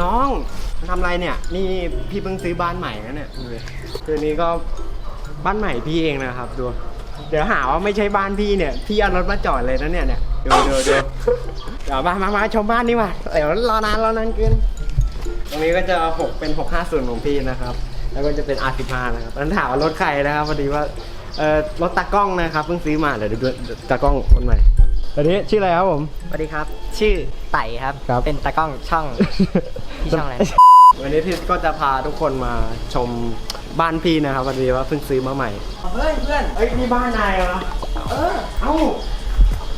น้องทำอะไรเนี่ยนี่พี่เพิ่งซื้อบ้านใหม่นะเนี่ยดูดิคือนี้ก็บ้านใหม่พี่เองนะครับดู เดี๋ยวหาว่าไม่ใช่บ้านพี่เนี่ยพี่เอารถมาจอดเลยนะเนี่ยเนี่ยดูดูดูเดี๋ยวมามามาชมบ้านนี่มาเดี๋ยวรอนานรอนานเกินตรงนี้ก็จะ6เป็น650ของพี่นะครับ แล้วก็จะเป็น R15 นะครับนั้นถามว่ารถใครนะครับพอดีว่าเอ่อรถตากล้องนะครับเพิ่งซื้อมาเดี๋ยวดูดูตากล้องคนใหม่ตอนนี้ชื่ออะไรครับผม สวัสดีครับ ชื่อไต่ครับ ครับ เป็นตากล้องช่อง พี่ช่องอะไรวันนี้พี่ก็จะพาทุกคนมาชมบ้านพี่นะครับพอดีว่าเพิ่งซื้อมาใหม่เฮ้ยเพื่อนเอ้ยนี่บ้านนายเหรอเออเอ้า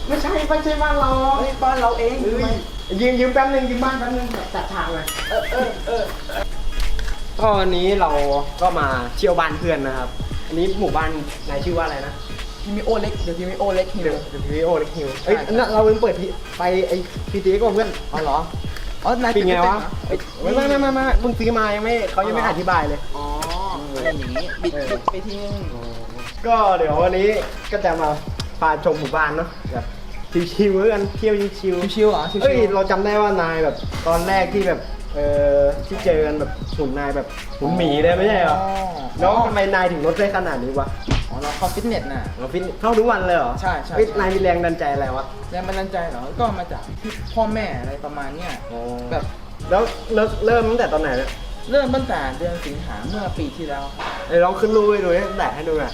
ไม่ใช่ไม่ใช่บ้านเราเฮ้ยบ้านเราเองเอ้ยยืมยืมแป๊บนึงยืมบ้านแป๊บนึงจัดฉากหน่อยเออเออเออก็วันนี้เราก็มาเที่ยวบ้านเพื่อนนะครับ อันนี้หมู่บ้านนายชื่อว่าอะไรนะทีมีโอเล็กเดี๋ยวทีมีโอเล็กฮิเดี๋ยววเดี๋ยวพี่โอเล็กฮิวเอ้ยใช่นั่นเราเพิ่งเปิดที่ไปไอ้พีทีก่อนเพื่อนอ๋อเหรอ อ๋อนายเป็นไงวะเอ้ยไม่ไม่ไม่ไม่ไม่เพิ่งซื้อมายังไม่เขายังไม่อธิบายเลย อ๋ออะไรอย่างงี้บิดบิดไปทีนึงก็เดี๋ยววันนี้ก็จะมาพาชมหมู่บ้านเนาะแบบ ชิวๆแล้วกันเที่ยวชิวๆชิวๆเหรอชิวๆเอ้ยเราจำได้ว่านายแบบตอนแรกที่แบบเออที่เจอกันแบบหุ่นนายแบบหุ่นหมีเลยไม่ใช่เหรอแล้วทำไมนายถึงลดได้ขนาดนี้วะอ๋อเราเข้าฟิตเนสน่ะ เราฟิตเข้าทุกวันเลยเหรอใช่ใช่ เฮ้ยนายมีแรงดันใจอะไรวะแรงบันดาลใจเหรอ ก็มาจากพ่อแม่อะไรประมาณเนี้ยแบบแล้วเริ่มเริ่มตั้งแต่ตอนไหนเนี่ยเริ่มตั้งแต่เดือนสิงหาเมื่อปีที่แล้ว ไอ้ลองขึ้นรูปให้ดูให้แตะให้ดูหน่อย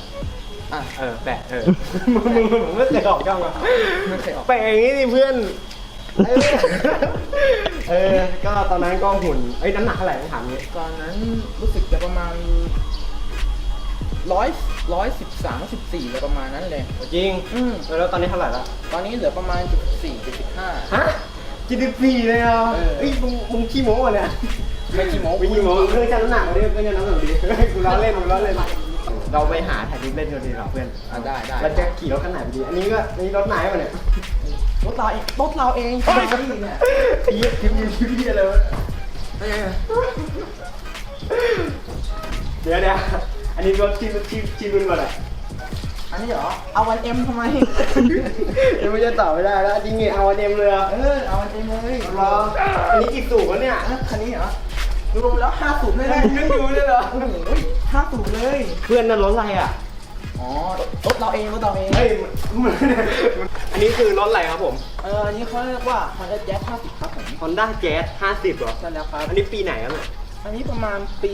อะเออแปะเออมึงมึงมึงไม่เคยออกช่องเหรอไม่เคยออกแปะอย่างนี้ดิเพื่อนเออเออ ก็ตอนนั้นก็หุ่นเอ้ยน้ำหนักเท่าไหร่ต้องถามนี้ตอนนั้นรู้สึกจะประมาณร้อยร้อยสิบสามสิบสี่อะไรประมาณนั้นเลย จริงอืม เออแล้วตอนนี้เท่าไหร่ละตอนนี้เหลือประมาณจุดสี่จุดสิบห้า ฮะจีดีพีเลยเหรอะเออ เอ้ยมึงมึงขี้โม้อะเนี่ย ไม่กี่โมงไม่ขี้โม้เรื่องชั่งน้ำหนักมาดิเรื่องชั่งน้ำหนักดิกูล้อเล่นกูล้อเล่น เราไปหาถ่ายรูปเล่นกันดีกว่าเพื่อนอะได้ได้ เราจะขี่รถคันไหนไปดีอันนี้ก็อันนี้รถไหนวะเนี่ยรถเราเองรถเราเองที่เนี่ยไอ้เหี้ยทีมทีมอะไรวะเออเดี๋ยวเดี๋ยวอันนี้รถที่ที่ที่รุ่นก่อนอะอันนี้เหรอ เอาวันเอ็มทำไมยังไม่จะตอบไม่ได้แล้วจริงๆเอาวันเอ็มเลยเหรอเออ เอาวันเอ็มเลยรออันนี้กี่สูบวะเนี่ยอะคันนี้เหรอ รวมแล้วห้าสูบเลยนะนึกดูเลยเหรอโอ้โหห้าสูบเลย เพื่อนนั่นรถอะไรอะ อ๋อ รถเราเองรถเราเอง เฮ้ยมันอันนี้คือรถอะไรครับผม เอออันนี้เขาเรียกว่า Honda Jazz 50 ครับผม Honda Jazz 50เหรอ ใช่แล้วครับ อันนี้ปีไหนครับเนี่ย อันนี้ประมาณปี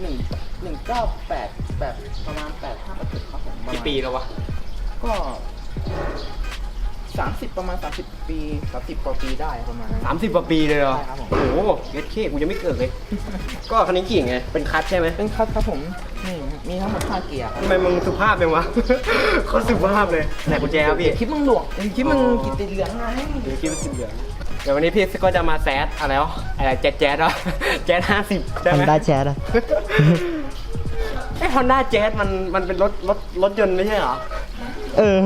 หนึ่งหนึ่งเก้าแปดแบบประมาณแปดห้าประจุครับผมระมาณกี่ปีแล้ววะ ก็ สามสิบประมาณสามสิบปีสามสิบกว่าปีได้ประมาณนั้นสามสิบกว่าปีเลยเหรอ ใช่ครับผม โอ้โหเย็ดเคกูยังไม่เกิดเลย ก็คันนี้ขี่ไง เป็นคัทใช่ไหมเป็นคัทครับผมนี่มีทั้งหมดห้าเกียร์ครับทำไมมึงสุภาพจังวะ โคตรสุภาพเลยไหนกุญแจครับพี่ คลิปมึงหลวงคลิปมึงกินติดเหลืองไงเดี๋ยวคิดว่าสีเหลืองเดี๋ยววันนี้พี่ก็จะมาแซดอะไรวะอะไรแจ๊ดแจ๊ดวะแจ๊ดห้าสิบใช่ไหม Honda Jazz อะ ไอ้ฮอนด้าแจ๊ดมันมันเป็นรถรถรถยนต์ไม่ใช่เหรอ เออ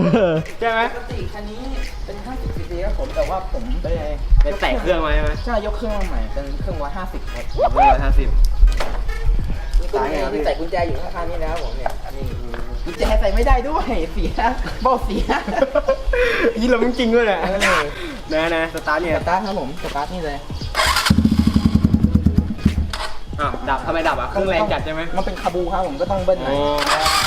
ใช่ไหมปกติคันนี้เป็น 50ซีซีครับผม แต่ว่าผมไปเป็นแตะเครื่องมาใช่ไหมใช่ยกเครื่องมาใหม่ เป็นเครื่องร้อยห้าสิบครับเบอร์ห้าสิบกุญแจที่ใส่กุญแจอยู่ข้างๆนี่แล้วผมเนี่ยนี่กุญแจใส่ไม่ได้ด้วยเสียเบ้าเสียยี่เราจริงๆด้วยแหละเออนะนะสตาร์ทเนี่ยสตาร์ทครับผมสตาร์ทนี่เลยอ้าวดับทำไมดับอะเครื่องแรงจัดใช่ไหมมันเป็นคาบูครับผมก็ต้องเบิ้ลหน่โอ้อย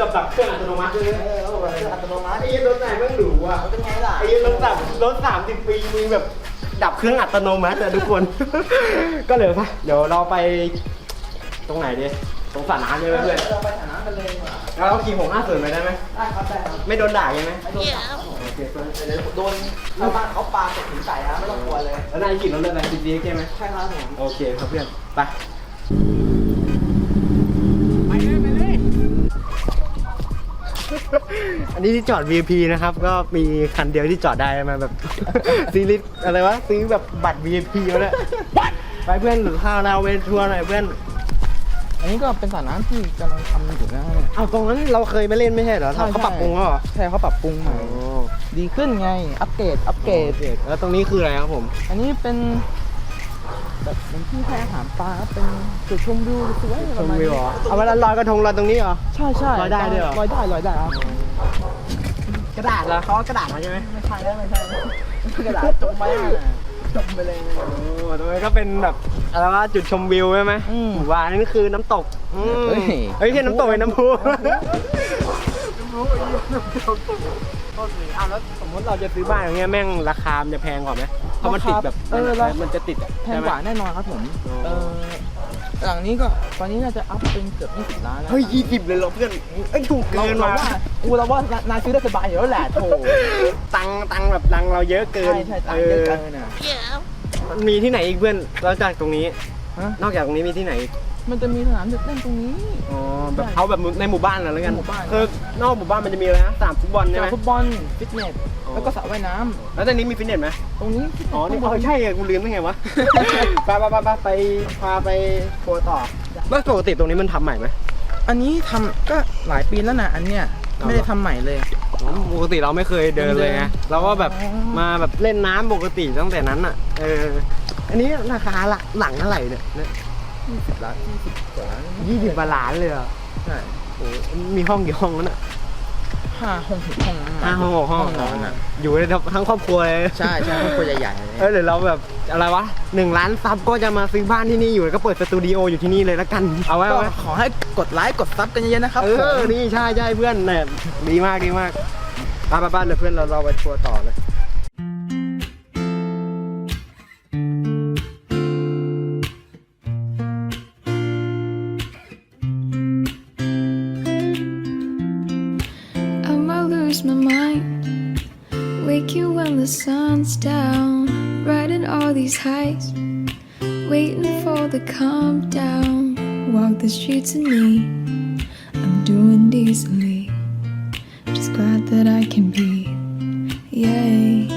ดับดับเครื่องอัตโนมัติด้วยนะเออระบบอัตโนมัติไอ้รถไหนแม่งหรูอะเป็นไงล่ะไอ้รถแบบรถสามสิบปีมีแบบดับเครื่องอัตโนมัติอะทุกคน ก็เลยปะเดี๋ยวเราไปตรงไหนดีตรงสระน้ำใช่ไหมเพื่อนเราไปฐานะกันเลยดีกว่าแล้วเราขี่หกห้าศูนย์ไปได้ไหมได้ครับได้ครับไม่โดนด่าใช่ไหมไม่โดนจับครับผมโอเคเพื่อนเดี๋ยวโดนชาวบ้านเขาปาตกถึงใส่นะไม่ต้องกลัวเลยแล้วนายขี่รถอะไรดีดีใช่ไหมใช่ครับผมโอเคครับเพื่อนไป อันนี้ที่จอด VIP นะครับ ก็มีคันเดียวที่จอดได้มาแบบ ซีรีส์อะไรวะซื้อแบบบัตร VIP มาแล้วไปเพื่อนหรือข้าวเราไปทัวร์หน่อยเพื่อน อันนี้ก็เป็นสระน้ำที่กำลังทำอยู่นะเนี่ยเอาตรงนั้นเราเคยไปเล่นไม่ใช่เหรอเขาปรับปรุงแล้วเหรอใช่เขาปรับปรุงใหม่โอ้ดีขึ้นไง อัปเกรด อัปเกรด แล้วตรงนี้คืออะไรครับผม อันนี้เป็นแบบ เป็นที่ให้อาหารปลาเป็นจุดชมวิวสวยชประมมาณวินี้วเหรอเอาเวลาลอยกระทงลอยตรงนี้เหรอใช่ใช่ลอยได้ด้วยเหรอลอยได้ลอยได้ครับกระดาษเหรอเขาเอากระดาษมาใช่ไหมไม่ใช่แล้วไม่ใช่แล้วกระดาษจมไปอะจมไปเลยโอ้ตรงนี้ก็เป็นแบบอะไรวะจุดชมวิวใช่ไหมอืมหมู่บ้านนี่คือน้ำตกอืมเฮ้ยเฮ้ยแค่น้ำตกเป็นน้ำพุอ้าวแล้วสมมติเราจะซื้อบ้านอย่างเงี้ยแม่งราคามันจะแพงกว่าไหม เพราะมันติดแบบเออราคามันจะติดอะแพงกว่าแน่นอนครับผมอ๋อเออหลังนี้ก็ตอนนี้น่าจะอัพเป็นเกือบ20ล้านแล้วเฮ้ยยี่สิบเลยเหรอเพื่อนเอ้ยถูกเราเกินเรามาว่ากูเราว่านายซื้อได้สบายอยู่แล้วแหละโถตังค์ตังค์แบบตังค์เราเยอะเกินใช่ใช่ตังค์เยอะเกินอะมันมีที่ไหนอีกเพื่อนเราจากตรงนี้ ฮะ นอกจากตรงนี้มีที่ไหนอีก มันจะมีสนามเด็กเล่นตรงนี้ อ๋อแบบเอาแบบในหมู่บ้านนะแล้วกันหมู่บ้าน คือนอกหมู่บ้านมันจะมีอะไรนะสนามฟุตบอลใช่ไหมฟุตบอลฟิตเนสอ๋อ แล้วก็สระว่ายน้ำแล้วตอนนี้มีฟิตเนสไหมตรงนี้อ๋อนี่เออใช่ไงกูลืมได้ไงวะ ไปไปไปไปไปพาไปโคต่อแล้วปกติตรงนี้มันทำใหม่ไหม อันนี้ทำก็หลายปีแล้วนะอันเนี้ยเอาเหรอ ไม่ได้ทำใหม่เลยอ๋อปกติเราไม่เคยเดินเลยไงเดินเราก็แบบอ๋อ มาแบบเล่นน้ำปกติตั้งแต่นั้นอะ เออ อันนี้ราคาหลักหลังเท่าไหร่เนี่ย 20ล้าน20กว่าล้านยี่สิบกว่าล้านเลยเหรอใช่โอ้มีห้องกี่ห้องแล้วน่ะห้าห้องหกห้องนะห้าห้องหกห้องนอนอะอยู่ในทั้งครอบครัวเลยใช่ใช่ครอบครัวใหญ่ๆเลยเออเดี๋ยวเราแบบอะไรวะหนึ่งล้านซับก็จะมาซื้อบ้านที่นี่อยู่แล้วก็เปิดสตูดิโออยู่ที่นี่เลยละกันเอาไว้ก็เอาไว้ขอให้กดไลค์กดซับกันเยอะๆนะครับเอผมอนี่ใช่ใช่เพื่อนเนี่ยดีมากดีมากไปไปบ้านเดี๋ยวเพื่อนเราเราไปทัวร์ต่อเลย sun's down. Riding all these highs. Waiting for the calm down. Walk the streets of me. I'm doing decently. Just glad that I can be. Yay.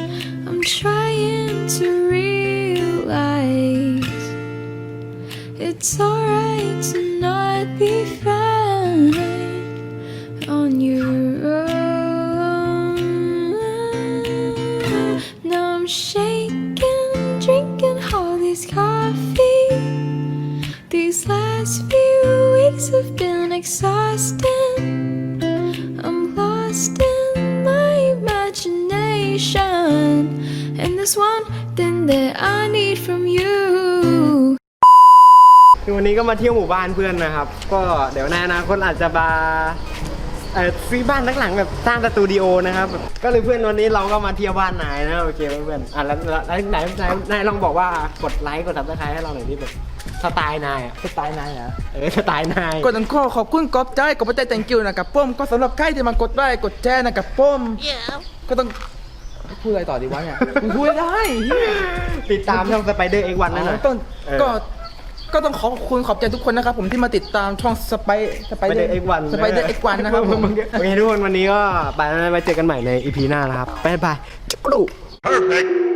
I'm trying to realize it's alright there's one thing that I need from you. คือวันนี้ก็มาเที่ยวหมู่บ้านเพื่อนนะครับ ก็เดี๋ยวในอนาคตอาจจะมาเอ่อซื้อบ้านทั้งหลังแบบสร้างสตูดิโอนะครับ ก็เลยเพื่อนวันนี้เราก็มาเที่ยวบ้านนายนะโอเคไหมเพื่อนอะแล้วแล้วแล้วไหนไหนนายลองบอกว่ากดไลค์กดซับสไครต์ให้เราหน่อยที่แบบสไตล์นายอะสไตล์นายเหรอเออสไตล์นายกดอันข้อขอบคุณกอบใจกอบใจ thank you นะครับป้อมก็สำหรับใครที่มากดไลค์กดแชร์นะครับป้อมก็ต้อง พูดอะไรต่อดีวะเนี่ยมึงพูดไม่ได้ติดตามช่องสไปเดอร์เอ็กวันนั่นอ๋น่ะอต้องเออ ก็ก็ต้องขอบคุณขอบใจทุกคนนะครับผมที่มาติดตามช่องสไปสไปไปเดเดออร์เอ็กวันสไปเดอร์เอ็กวันนะครับผม โอเคทุกคนวันนี้ก็ไปแล้วไปเจอกันใหม่ในอีพีหน้านะครับ ไปไปจุ๊กรู Perfect.